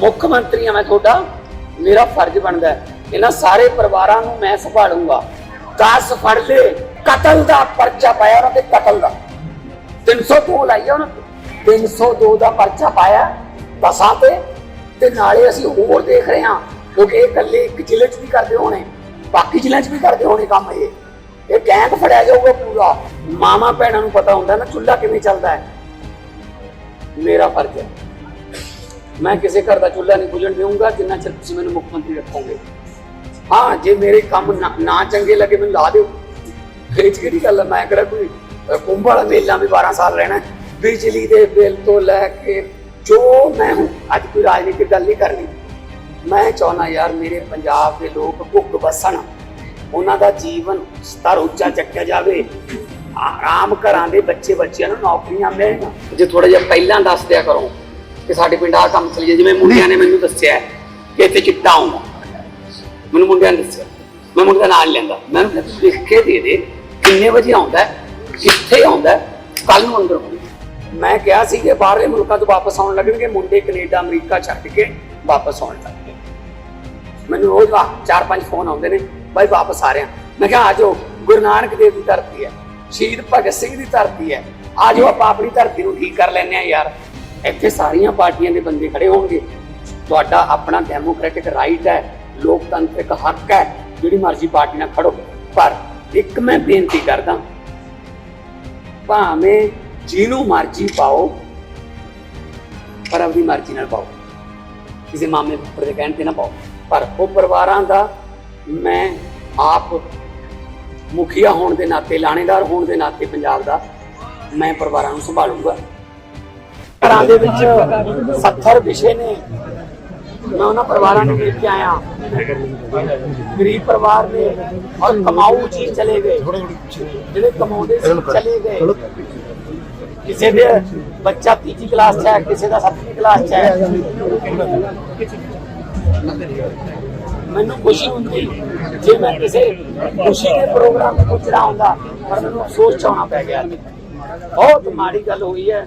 ਮੁੱਖ ਮੰਤਰੀ ਆ ਮੈਂ ਤੁਹਾਡਾ, ਮੇਰਾ ਫਰਜ਼ ਬਣਦਾ ਇਹਨਾਂ ਸਾਰੇ ਪਰਿਵਾਰਾਂ ਨੂੰ ਮੈਂ ਸੰਭਾਲੂੰਗਾ। 10 ਫੜ ਲੈ, ਕਤਲ ਦਾ ਪਰਚਾ ਪਾਇਆ ਉਹਨਾਂ ਤੇ, ਕਤਲ ਦਾ। 302 ਲਾਈਆ ਉਹਨਾਂ ਤੇ। 302 ਦਾ ਪਰਚਾ ਪਾਇਆ ਦਸਾਂ ਤੇ ਤੇ ਨਾਲੇ ਅਸੀਂ ਹੋਰ ਦੇਖ ਰਹੇ ਹਾਂ ਕਿਉਂਕਿ ਇਹ ਇਕੱਲੇ ਇੱਕ ਜ਼ਿਲ੍ਹੇ 'ਚ ਵੀ ਕਰਦੇ ਹੋਣੇ, ਬਾਕੀ ਜ਼ਿਲ੍ਹਿਆਂ 'ਚ ਵੀ ਕਰਦੇ ਹੋਣੇ ਕੰਮ ਇਹ। ਇਹ ਗੈਂਗ ਫੜਿਆ ਜਾਊਗਾ ਪੂਰਾ। ਮਾਮਾ ਭੈਣਾਂ ਨੂੰ ਪਤਾ ਹੁੰਦਾ ਨਾ ਚੁੱਲ੍ਹਾ ਕਿਵੇਂ ਚੱਲਦਾ ਹੈ। ਮੇਰਾ ਫਰਜ਼ ਹੈ। ਮੈਂ ਕਿਸੇ ਘਰ ਦਾ ਚੁੱਲ੍ਹਾ ਨਹੀਂ ਬੁਝਣ ਦੇਵਾਂਗਾ ਜਿੰਨਾ ਚਿਰ ਤੁਸੀਂ ਮੈਨੂੰ ਮੁੱਖ ਮੰਤਰੀ ਰੱਖੋਗੇ। ਹਾਂ, ਜੇ ਮੇਰੇ ਕੰਮ ਨਾ- ਨਾ ਚੰਗੇ ਲੱਗੇ, ਮੈਨੂੰ ਲਾ ਦਿਓ। ਇਹ ਕਿਹੜੀ ਗੱਲ ਹੈ ਮੈਂ ਕਿਹੜਾ ਕੋਈ ਕੁੰਭ ਵਾਲਾ ਮੇਲਾ ਵੀ 12 ਸਾਲ ਰਹਿਣਾ ਬਿਜਲੀ ਦੇ ਬਿੱਲ ਤੋਂ ਲੈ ਕੇ ਜੋ ਮੈਂ ਹੂੰ ਅੱਜ ਕੋਈ ਰਾਜਨੀਤਿਕ ਗੱਲ ਨਹੀਂ ਕਰਨੀ। ਮੈਂ ਚਾਹੁੰਦਾ ਯਾਰ ਮੇਰੇ ਪੰਜਾਬ ਦੇ ਲੋਕ ਭੁੱਖ ਬਸਣ ਉਹਨਾਂ ਦਾ ਜੀਵਨ ਸਤਰ ਉੱਚਾ ਚੱਕਿਆ ਜਾਵੇ। ਆਰਾਮ ਘਰਾਂ ਦੇ ਬੱਚੇ ਬੱਚਿਆਂ ਨੂੰ ਨੌਕਰੀਆਂ ਮਿਲਣ। ਜੇ ਥੋੜਾ ਜਿਹਾ ਪਹਿਲਾਂ ਦੱਸ ਦਿਆ ਕਰੋ। ਕਿ ਸਾਡੇ ਪਿੰਡ ਆ ਕੰਮ ਚੱਲੀ ਜਿਵੇਂ ਮੁੰਡਿਆਂ ਨੇ ਮੈਨੂੰ ਦੱਸਿਆ ਕਿ ਇੱਥੇ ਚਿੱਟਾ ਆਉਂਦਾ। ਮੈਨੂੰ ਮੁੰਡਿਆਂ ਨੇ ਦੱਸਿਆ। ਮੈਂ ਮੁੰਡੇ ਦਾ ਨਾਂ ਲੈਂਦਾ। ਮੈਂ ਉਹਨੂੰ ਲਿਖ ਕੇ ਦੇ ਦੇ ਕਿੰਨੇ ਵਜੇ ਆਉਂਦਾ, ਕਿੱਥੇ ਆਉਂਦਾ ਕੱਲ ਨੂੰ ਅੰਦਰ ਹੋਊ ਮੈਂ ਕਿਹਾ ਸੀ ਕਿ ਬਾਹਰਲੇ ਮੁਲਕਾਂ ਤੋਂ ਵਾਪਸ ਆਉਣ ਲੱਗਣਗੇ। ਮੁੰਡੇ ਕੈਨੇਡਾ, ਅਮਰੀਕਾ ਛੱਡ ਕੇ ਵਾਪਸ ਆਉਣ ਲੱਗੇ ਮੈਨੂੰ ਰੋਜ਼ ਵਾ ਚਾਰ ਪੰਜ ਫੋਨ ਆਉਂਦੇ ਨੇ, ਬਾਈ ਵਾਪਸ ਆ ਰਿਹਾ। ਮੈਂ ਕਿਹਾ, ਆ ਜਾਓ, ਗੁਰੂ ਨਾਨਕ ਦੇਵ ਦੀ ਧਰਤੀ ਹੈ। ਸ਼ਹੀਦ ਭਗਤ ਸਿੰਘ ਦੀ ਧਰਤੀ ਹੈ। ਆ ਜਾਓ, ਆਪਾਂ ਆਪਣੀ ਧਰਤੀ ਨੂੰ ਠੀਕ ਕਰ ਲੈਂਦੇ ਆ ਯਾਰ। ਇੱਥੇ ਸਾਰੀਆਂ ਪਾਰਟੀਆਂ ਦੇ ਬੰਦੇ ਖੜੇ ਹੋਣਗੇ। ਤੁਹਾਡਾ ਆਪਣਾ ਡੈਮੋਕ੍ਰੈਟਿਕ ਰਾਈਟ ਹੈ, ਲੋਕਤੰਤਰਿਕ ਹੱਕ ਹੈ, ਜਿਹੜੀ ਮਰਜ਼ੀ ਪਾਰਟੀ ਨਾਲ ਖੜੋ। ਪਰ ਇੱਕ ਮੈਂ ਬੇਨਤੀ ਕਰਦਾ, ਭਾਵੇਂ ਜਿਹਨੂੰ ਮਰਜ਼ੀ ਪਾਓ, ਪਰ ਆਪਣੀ ਮਰਜ਼ੀ ਨਾਲ ਪਾਓ। ਕਿਸੇ ਮਾਮੇ ਉੱਪਰ ਦੇ ਕਹਿਣ ਤੇ ਨਾ ਪਾਓ। ਪਰ ਉਹ ਪਰਿਵਾਰਾਂ ਦਾ ਮੈਂ ਆਪ ਮੁਖੀਆ ਹੋਣ ਦੇ ਨਾਤੇ, ਲਾਣੇਦਾਰ ਹੋਣ ਦੇ ਨਾਤੇ ਪੰਜਾਬ ਦਾ ਮੈਂ ਪਰਿਵਾਰਾਂ ਨੂੰ ਸੰਭਾਲੂਗਾ। ਘਰਾਂ ਦੇ ਵਿੱਚ 70 ਵਿਸ਼ੇ ਨੇ। ਮੈਂ ਉਹਨਾਂ ਪਰਿਵਾਰਾਂ ਨੂੰ ਮਿਲ ਕੇ ਆਇਆ। ਗਰੀਬ ਪਰਿਵਾਰ ਨੇ ਔਰ ਕਮਾਊ ਜੀ ਚਲੇ ਗਏ। ਜਿਹੜੇ ਕਮਾਉਂਦੇ ਸੀ ਚਲੇ ਗਏ। ਕਿਸੇ ਦੇ ਬੱਚਾ ਤੀਜੀ ਕਲਾਸ ਚ ਹੈ, ਕਿਸੇ ਦਾ ਸੱਤਵੀਂ ਕਲਾਸ ਚ ਹੈ। ਮੈਨੂੰ ਖੁਸ਼ੀ ਹੁੰਦੀ ਜੇ ਮੈਂ ਕਿਸੇ ਖੁਸ਼ੀ ਦੇ ਪ੍ਰੋਗਰਾਮ ਤੇ ਪੁੱਜਣਾ ਹੁੰਦਾ ਪਰ ਮੈਨੂੰ ਅਫਸੋਸ ਚ ਆਉਣਾ ਪੈ ਗਿਆ। ਬਹੁਤ ਮਾੜੀ ਗੱਲ ਹੋਈ ਹੈ।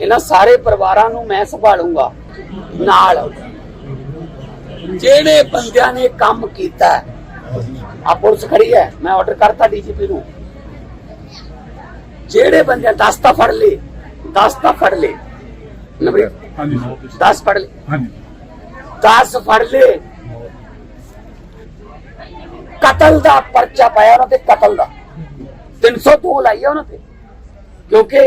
ਇਹਨਾਂ ਸਾਰੇ ਪਰਿਵਾਰਾਂ ਨੂੰ ਮੈਂ ਸੰਭਾਲੂੰਗਾ ਨਾਲ। ਜਿਹੜੇ ਬੰਦਿਆਂ ਨੇ ਕੰਮ ਕੀਤਾ ਆ ਪੁਲਿਸ ਖੜੀ ਹੈ ਮੈਂ ਆਰਡਰ ਕਰਤਾ ਡੀਜੀਪੀ ਨੂੰ। ਜਿਹੜੇ ਬੰਦੇ 10 ਤਾਂ ਫੜ ਲੇ 10 ਤਾਂ ਫੜ ਲੇ ਨਵਰੀ ਹਾਂਜੀ। 10 ਫੜ ਲੇ ਹਾਂਜੀ। 10 ਫੜ ਲੇ ਕਤਲ ਦਾ ਪਰਚਾ ਪਾਇਆ ਉਹਨਾਂ ਤੇ ਕਤਲ ਦਾ। 302 ਲਾਈਆ ਉਹਨਾਂ ਤੇ। ਕਿਉਂਕਿ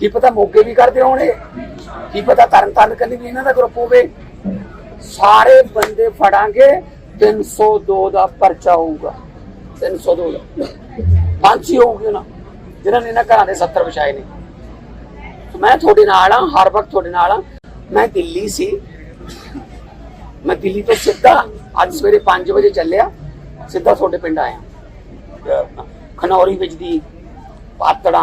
ਕੀ ਪਤਾ ਮੋਗੇ ਵੀ ਕਰਦੇ ਹੋਣੇ ਕੀ ਪਤਾ ਤਰਨ ਤਾਰਨ ਕੰਨੀ ਵੀ ਇਹਨਾਂ ਦਾ ਗਰੁੱਪ ਹੋਵੇ? ਸਾਰੇ ਬੰਦੇ ਫੜਾਂਗੇ 302 ਦਾ ਪਰਚਾ ਹੋਊਗਾ। 302 ਦਾ ਫਾਂਸੀ ਹੋਊਗੀ ਨਾ ਜਿਨ੍ਹਾਂ ਨੇ ਇਹਨਾਂ ਘਰਾਂ ਦੇ 70 ਵਿਛਾਏ ਨੇ। ਮੈਂ ਤੁਹਾਡੇ ਨਾਲ ਆ ਹਰ ਵਕਤ ਤੁਹਾਡੇ ਨਾਲ ਆ ਮੈਂ ਦਿੱਲੀ ਸੀ। ਮੈਂ ਦਿੱਲੀ ਤੋਂ ਸਿੱਧਾ ਅੱਜ ਸਵੇਰੇ 5 ਵਜੇ ਚੱਲਿਆ। ਸਿੱਧਾ ਤੁਹਾਡੇ ਪਿੰਡ ਆਇਆ। ਖਨੌਰੀ ਵਿੱਚ ਦੀ ਪਾਤੜਾ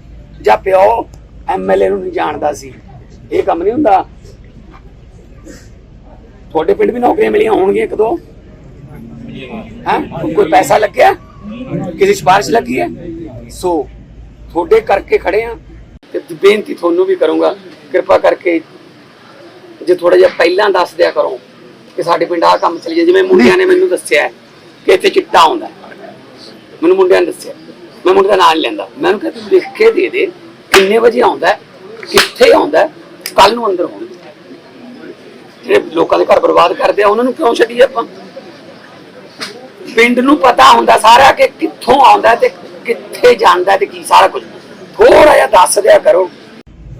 ਜਾਂ ਪਿਓ ਐਮਐਲਏ ਨੂੰ ਨਹੀਂ ਜਾਣਦਾ ਸੀ। ਇਹ ਕੰਮ ਨਹੀਂ ਹੁੰਦਾ। ਤੁਹਾਡੇ ਪਿੰਡ ਵੀ ਨੌਕਰੀਆਂ ਮਿਲੀਆਂ ਹੋਣਗੀਆਂ ਇੱਕ ਦੋ? ਹੈ? ਕੋਈ ਪੈਸਾ ਲੱਗਿਆ? ਕਿਸੇ ਸਿਫਾਰਿਸ਼ ਲੱਗੀ ਹੈ? ਸੋ ਤੁਹਾਡੇ ਕਰਕੇ ਖੜੇ ਆ ਤੇ ਬੇਨਤੀ ਤੁਹਾਨੂੰ ਵੀ ਕਰੂੰਗਾ। ਕਿਰਪਾ ਕਰਕੇ ਜੇ ਥੋੜਾ ਜਿਹਾ ਪਹਿਲਾਂ ਦੱਸ ਦਿਆ ਕਰੋ ਕਿ ਸਾਡੇ ਪਿੰਡ ਆ ਕੰਮ ਚੱਲੀ ਜਿਵੇਂ ਮੁੰਡਿਆਂ ਨੇ ਮੈਨੂੰ ਦੱਸਿਆ ਕਿ ਇੱਥੇ ਚਿੱਟਾ ਆਉਂਦਾ। ਮੈਨੂੰ ਮੁੰਡਿਆਂ ਨੇ ਦੱਸਿਆ ਮੈਂ ਮੁੰਡੇ ਦਾ ਨਾਂ ਨਹੀਂ ਲੈਂਦਾ। ਮੈਂ ਕਿਹਾ ਤੂੰ ਲਿਖ ਕੇ ਦੇ ਦੇ। ਕਿੰਨੇ ਵਜੇ ਆਉਂਦਾ ਕਿੱਥੇ ਆਉਂਦਾ ਕੱਲ ਨੂੰ ਅੰਦਰ ਹੋਣਗੇ ਜਿਹੜੇ ਲੋਕਾਂ ਦੇ ਘਰ ਬਰਬਾਦ ਕਰਦੇ ਆ, ਉਹਨਾਂ ਨੂੰ ਕਿਉਂ ਛੱਡੀਏ ਆਪਾਂ? ਪਿੰਡ ਨੂੰ ਪਤਾ ਹੁੰਦਾ ਸਾਰਾ ਕਿ ਕਿੱਥੋਂ ਆਉਂਦਾ ਤੇ ਕਿੱਥੇ ਜਾਂਦਾ ਤੇ ਕੀ ਸਾਰਾ ਕੁਝ। ਥੋੜਾ ਜਿਹਾ ਦੱਸ ਦਿਆ ਕਰੋ।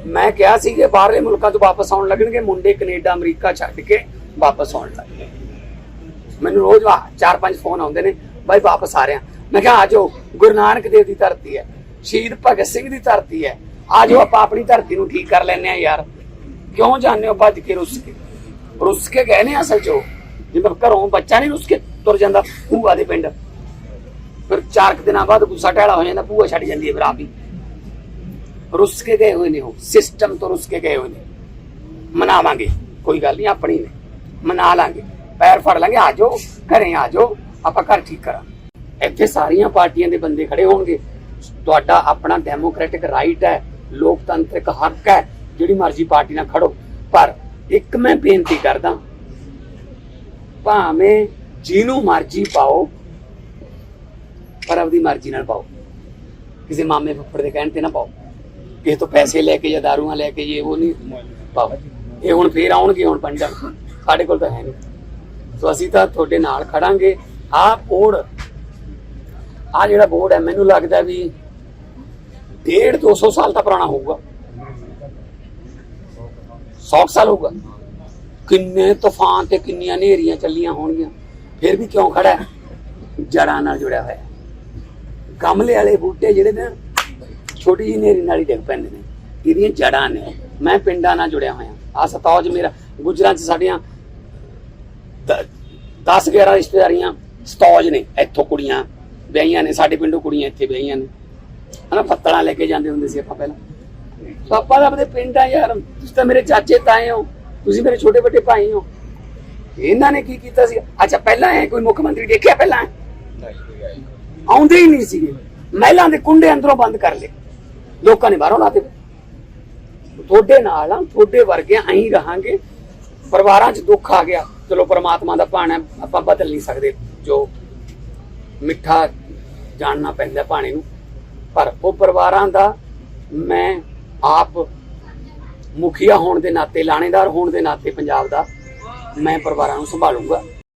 ਮੈਂ ਕਿਹਾ ਸੀ ਕਿ ਬਾਹਰਲੇ ਮੁਲਕਾਂ ਤੋਂ ਵਾਪਸ ਆਉਣ ਲੱਗਣਗੇ, ਮੁੰਡੇ ਕੈਨੇਡਾ, ਅਮਰੀਕਾ ਛੱਡ ਕੇ ਵਾਪਸ ਆਉਣ ਲੱਗੇ ਮੈਨੂੰ ਰੋਜ਼ ਵਾ- ਚਾਰ ਪੰਜ ਫੋਨ ਆਉਂਦੇ ਨੇ, ਬਾਈ, ਵਾਪਸ ਆ ਰਿਹਾ। ਮੈਂ ਕਿਹਾ ਆਜੋ ਗੁਰੂ ਨਾਨਕ ਦੇਵ ਦੀ ਧਰਤੀ ਹੈ, ਸ਼ਹੀਦ ਭਗਤ ਸਿੰਘ ਦੀ ਧਰਤੀ ਹੈ ਆਜੋ ਆਪਾਂ ਆਪਣੀ ਧਰਤੀ ਨੂੰ ਠੀਕ ਕਰ ਲੈਨੇ ਆ ਯਾਰ। ਕਿਉਂ ਜਾਂਦੇ ਹੋ ਭੱਜ ਕੇ ਰੁੱਸ ਕੇ? ਰੁੱਸ ਕੇ ਗਏ ਨੇ ਅਸਲ ਚੋ ਜਿਵੇਂ ਘਰੋਂ ਬੱਚਾ ਨਹੀਂ ਰੁੱਸ ਕੇ ਤੁਰ ਜਾਂਦਾ, ਭੂਆ ਦੇ ਪਿੰਡ। ਫਿਰ ਚਾਰ ਕੁ ਦਿਨਾਂ ਬਾਅਦ ਗੁੱਸਾ ਟਹਿਲਾ ਹੋ ਜਾਂਦਾ, ਭੂਆ ਛੱਡ ਜਾਂਦੀ ਹੈ ਫਿਰ ਆਪ ਹੀ। ਰੁੱਸ ਕੇ ਗਏ ਹੋਏ ਨੇ ਉਹ। ਸਿਸਟਮ ਤੋਂ ਰੁੱਸ ਕੇ ਗਏ ਹੋਏ ਨੇ। ਮਨਾਵਾਂਗੇ, ਕੋਈ ਗੱਲ ਨਹੀਂ, ਆਪਣੀ ਨੇ। ਮਨਾ ਲਾਂਗੇ। ਪੈਰ ਫੜ ਲਾਂਗੇ ਆਜੋ ਘਰੇ ਆਜੋ ਆਪਾਂ ਘਰ ਠੀਕ ਕਰਾਂ ਇੱਥੇ ਸਾਰੀਆਂ ਪਾਰਟੀਆਂ ਦੇ ਬੰਦੇ ਖੜੇ ਹੋਣਗੇ। ਤੁਹਾਡਾ ਆਪਣਾ ਡੈਮੋਕ੍ਰੈਟਿਕ ਰਾਈਟ ਹੈ, ਲੋਕਤੰਤਰਿਕ ਹੱਕ ਹੈ, ਜਿਹੜੀ ਮਰਜ਼ੀ ਪਾਰਟੀ ਨਾਲ ਖੜੋ। ਪਰ ਇੱਕ ਮੈਂ ਬੇਨਤੀ ਕਰਦਾ, ਭਾਵੇਂ ਜਿਹਨੂੰ ਮਰਜ਼ੀ ਪਾਓ, ਪਰ ਆਪਦੀ ਮਰਜ਼ੀ ਨਾਲ ਪਾਓ। ਕਿਸੇ ਮਾਮੇ ਫੁੱਫੜ ਦੇ ਕਹਿਣ ਤੇ ਨਾ ਪਾਓ। ਕਿਸੇ ਤੋਂ ਪੈਸੇ ਲੈ ਕੇ ਜਾਂ ਦਾਰੂਆਂ ਲੈ ਕੇ ਇਹ ਉਹ ਨਹੀਂ ਪਾਓ। ਇਹ ਹੁਣ ਫੇਰ ਆਉਣਗੇ, ਹੁਣ ਪੰਡਤ। ਸਾਡੇ ਕੋਲ ਤਾਂ ਹੈ ਨਹੀਂ। ਸੋ ਅਸੀਂ ਤਾਂ ਤੁਹਾਡੇ ਨਾਲ ਖੜਾਂਗੇ। ਆਹ ਬੋਰਡ ਆ ਜਿਹੜਾ ਬੋਰਡ ਹੈ, ਮੈਨੂੰ ਲੱਗਦਾ ਵੀ 1.5 200 ਸਾਲ ਤਾਂ ਪੁਰਾਣਾ ਹੋਊਗਾ। 100 ਸਾਲ ਹੋਊਗਾ। ਕਿੰਨੇ ਤੂਫਾਨ ਤੇ ਕਿੰਨੀਆਂ ਨੇਰੀਆਂ ਚੱਲੀਆਂ ਹੋਣਗੀਆਂ। ਫਿਰ ਵੀ ਕਿਉਂ ਖੜਾ ਹੈ? ਜੜਾਂ ਨਾਲ ਜੁੜਿਆ ਹੋਇਆ ਗਮਲੇ ਵਾਲੇ ਬੂਟੇ ਜਿਹੜੇ ਨੇ, ਛੋਟੀ ਜਿਹੀ ਨੇਰੀ ਨਾਲ ਹੀ ਡਿੱਗ ਪੈਂਦੇ ਨੇ। ਇਹਦੀਆਂ ਜੜਾਂ ਨੇ। ਮੈਂ ਪਿੰਡਾਂ ਨਾਲ ਜੁੜਿਆ ਹੋਇਆ। ਆ ਸਤੌਜ ਮੇਰਾ, ਗੁਜਰਾਂ ਚ ਸਾਡੀਆਂ 10 11 ਰਿਸ਼ਤੇਦਾਰੀਆਂ ਸਤੌਜ ਨੇ। ਇੱਥੋਂ ਕੁੜੀਆਂ ਵਿਆਹੀਆਂ ਨੇ, ਸਾਡੇ ਪਿੰਡੋਂ ਕੁੜੀਆਂ ਇੱਥੇ ਵਿਆਹੀਆਂ ਨੇ। ਹਨਾ, ਪੱਤਲਾਂ ਲੈ ਕੇ ਜਾਂਦੇ ਹੁੰਦੇ ਸੀ ਆਪਾਂ ਪਹਿਲਾਂ। ਸੋ ਆਪਾਂ ਆਪਣੇ ਪਿੰਡ ਆ ਯਾਰ, ਤੁਸੀਂ ਤਾਂ ਮੇਰੇ ਚਾਚੇ ਤਾਏ ਹੋ, ਤੁਸੀਂ ਮੇਰੇ ਛੋਟੇ ਵੱਡੇ ਭਾਈ ਹੋ। ਇਹਨਾਂ ਨੇ ਕੀ ਕੀਤਾ ਸੀ? ਅੱਛਾ, ਪਹਿਲਾਂ ਇਹ ਕੋਈ ਮੁੱਖ ਮੰਤਰੀ ਦੇਖਿਆ ਪਹਿਲਾਂ? ਆਉਂਦੇ ਹੀ ਨਹੀਂ ਸੀਗੇ। ਮਹਿਲਾਂ ਦੇ ਕੁੰਡੇ ਅੰਦਰੋਂ ਬੰਦ ਕਰ ਲਏ। ਲੋਕਾਂ ਨੇ ਬਾਹਰੋਂ ਲਾਤੇ। ਤੁਹਾਡੇ ਨਾਲ ਆ, ਤੁਹਾਡੇ ਵਰਗੇ ਐਂ ਰਹਾਂਗੇ। ਪਰਿਵਾਰਾਂ 'ਚ ਦੁੱਖ ਆ ਗਿਆ। ਚਲੋ, ਪ੍ਰਮਾਤਮਾ ਦਾ ਭਾਣਾ ਆਪਾਂ ਬਦਲ ਨਹੀਂ ਸਕਦੇ। ਜੋ ਮਿੱਠਾ ਜਾਣਨਾ ਪੈਂਦਾ ਭਾਣੇ ਨੂੰ। ਪਰ ਉਹ ਪਰਿਵਾਰਾਂ ਦਾ ਮੈਂ ਆਪ ਮੁਖੀਆ ਹੋਣ ਦੇ ਨਾਤੇ, ਲਾਣੇਦਾਰ ਹੋਣ ਦੇ ਨਾਤੇ ਪੰਜਾਬ ਦਾ ਮੈਂ ਪਰਿਵਾਰਾਂ ਨੂੰ ਸੰਭਾਲੂਗਾ।